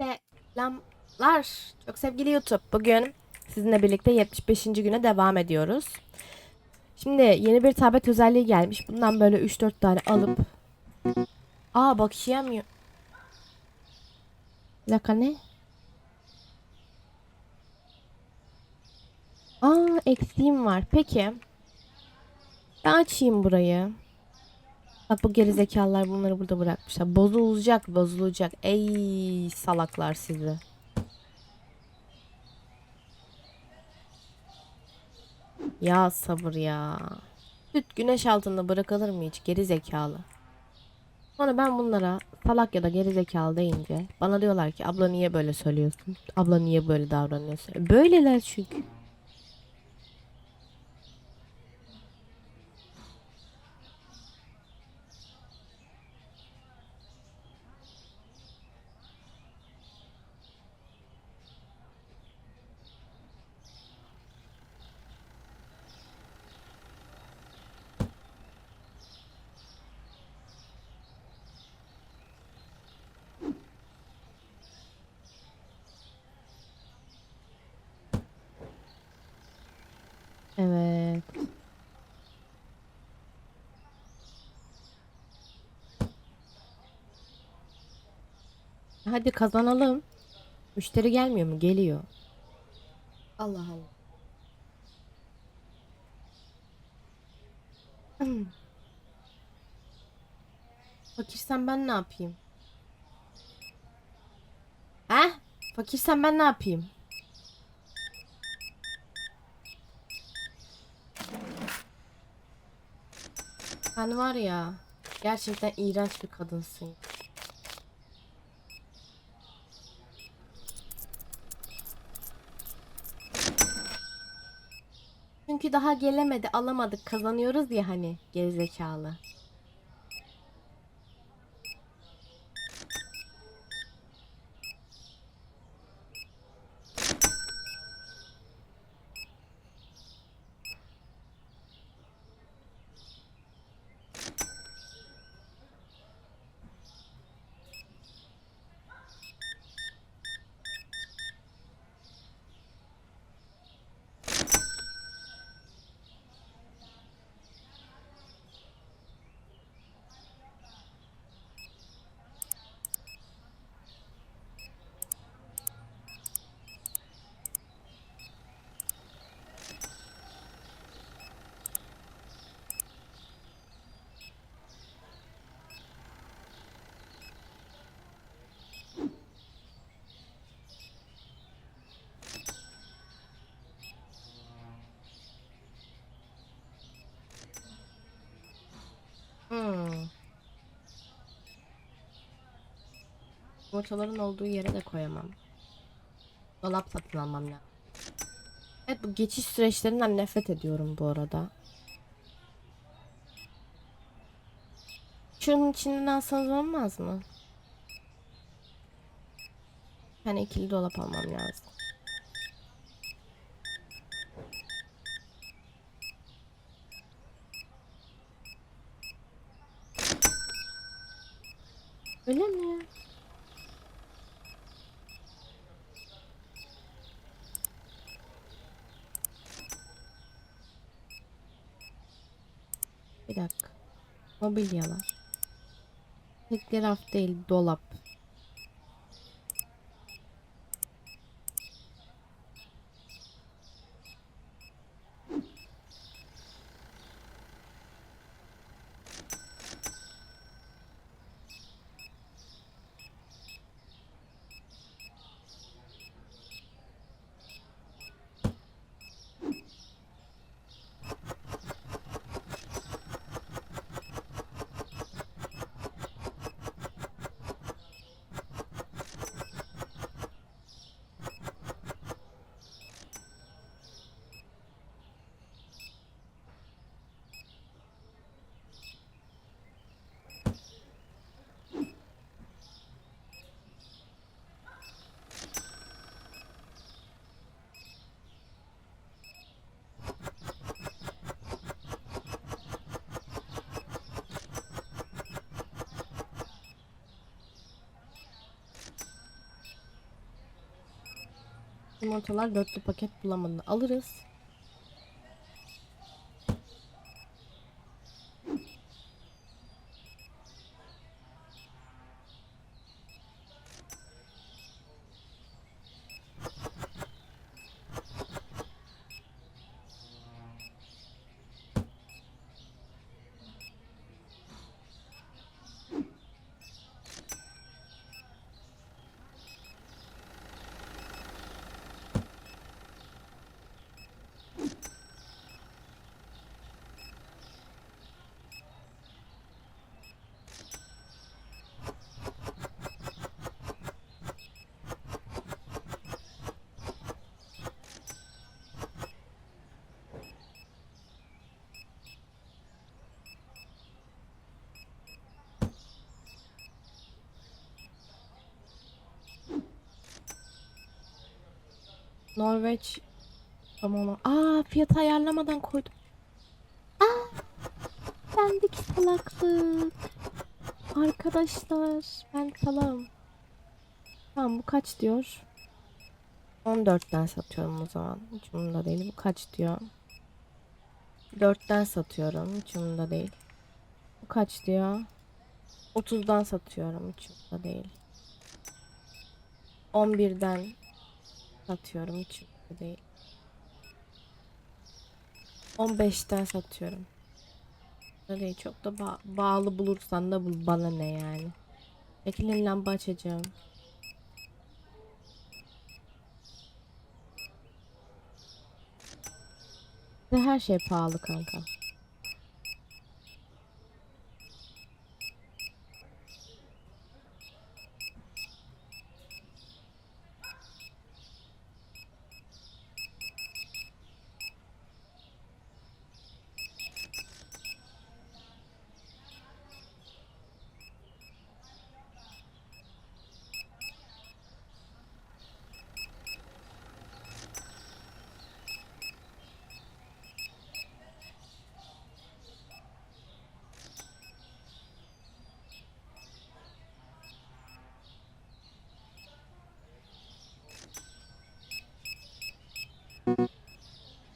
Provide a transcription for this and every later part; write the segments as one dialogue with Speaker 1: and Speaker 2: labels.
Speaker 1: Selamlar. Çok sevgili YouTube. Bugün sizinle birlikte 75. güne devam ediyoruz. Şimdi yeni bir tablet özelliği gelmiş. Bundan böyle 3-4 tane alıp Aa bakışamıyor. Bir dakika ne? Aa eksiğim var. Peki. Ben açayım burayı. Bak bu gerizekalılar bunları burada bırakmışlar. Bozulacak, bozulacak. Ey salaklar sizi. Ya sabır ya. Süt güneş altında bırakılır mı hiç gerizekalı? Sonra ben bunlara salak ya da gerizekalı deyince bana diyorlar ki abla niye böyle söylüyorsun? Abla niye böyle davranıyorsun? Böyleler çünkü. Hadi kazanalım. Müşteri gelmiyor mu? Geliyor. Allah Allah. Hmm. Fakirsen ben ne yapayım? He? Fakirsen ben ne yapayım? Sen var ya gerçekten iğrenç bir kadınsın. Çünkü daha gelemedi alamadık kazanıyoruz ya hani gerizekalı. Hmm. Yumurtaların olduğu yere de koyamam. Dolap satın almam lazım. Evet bu geçiş süreçlerinden nefret ediyorum bu arada. Şunun içinden alsanız olmaz mı? Yani ikili dolap almam lazım. Bir dakika. Mobilyalar. Tek raf değil, dolap. Yumurtalar dörtlü paket bulamadı. Alırız. Norveç tamam. Aa fiyatı ayarlamadan koydum. Aa bendik salaklık. Arkadaşlar ben salam. Tamam bu kaç diyor? 14'ten satıyorum o zaman. Hiç umurumda değil. Bu kaç diyor? 4'ten satıyorum. Hiç umurumda değil. Bu kaç diyor? 30'dan satıyorum. Hiç umurumda değil. 11'den satıyorum. Hiç değil. 15'ten satıyorum. Öyle çok da ba- bağlı bulursan da bul bana ne yani. Bekleyin lamba açacağım. Ve her şey pahalı kanka.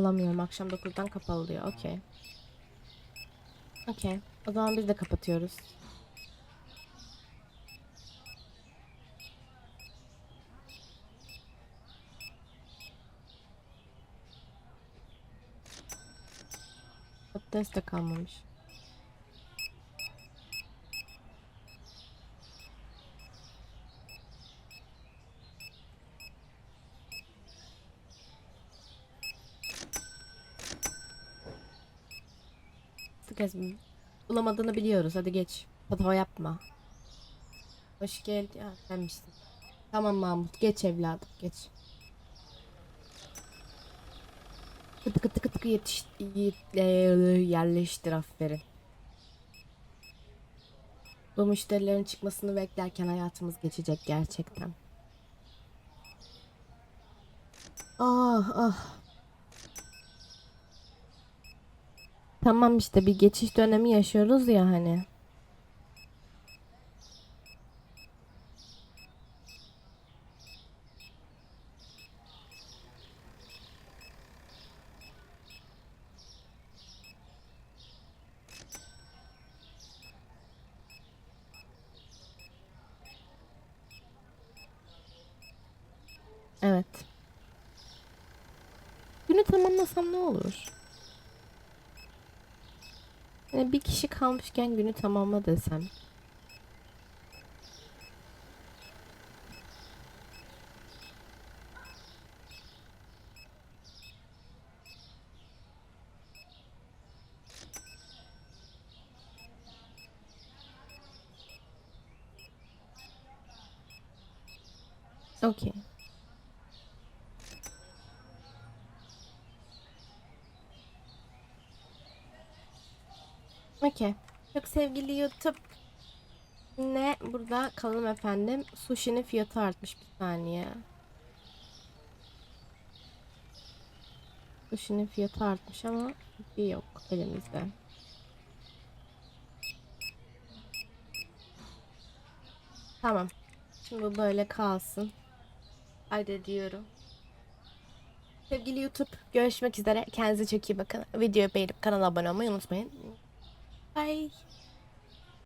Speaker 1: Alamıyorum. Akşam 9'dan kapalı diyor. Okey. Okey. O zaman biz de kapatıyoruz. Patates de kalmamış. Ezme. Bulamadığını biliyoruz. Hadi geç. Hata yapma. Hoş geldin. Ha, senmişsin. Tamam Mahmut. Geç evladım. Geç. Kıtı kıtı kıtı yetiş yerleştir aferin. Bu müşterilerin çıkmasını beklerken hayatımız geçecek gerçekten. Ah ah. Tamam işte bir geçiş dönemi yaşıyoruz ya hani. Evet. Günü tamamlasam ne olur? Yani bir kişi kalmışken günü tamamla desem. Okey. Okey. Çok sevgili YouTube. Ne burada kalın efendim. Sushi'nin fiyatı artmış bir saniye. Sushi'nin fiyatı artmış ama bir yok elimizde. Tamam. Şimdi bu böyle kalsın. Haydi diyorum. Sevgili YouTube görüşmek üzere. Kendinize çok iyi bakın. Videoyu beğenip kanala abone olmayı unutmayın. Bye.